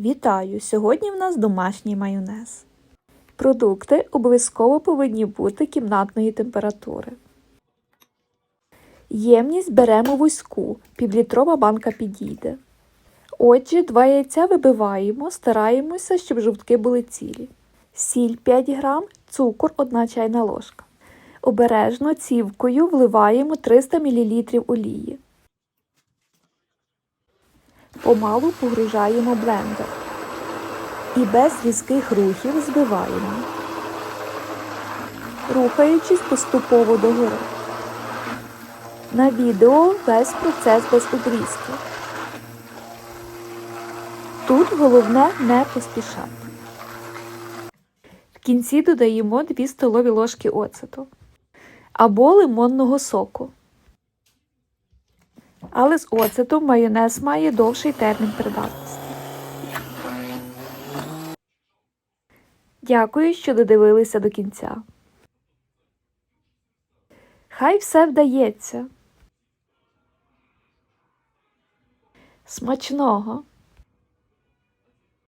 Вітаю! Сьогодні в нас домашній майонез. Продукти обов'язково повинні бути кімнатної температури. Ємність беремо вузьку, півлітрова банка підійде. Отже, два яйця вибиваємо, стараємося, щоб жовтки були цілі. Сіль 5 грам, цукор 1 чайна ложка. Обережно цівкою вливаємо 300 мл олії. Помалу погружаємо блендер і без різких рухів збиваємо, рухаючись поступово догори. На відео весь процес без обрізки. Тут головне не поспішати. В кінці додаємо 2 столові ложки оцету або лимонного соку. Але з оцетом майонез має довший термін придатності. Дякую, що додивилися до кінця. Хай все вдається. Смачного!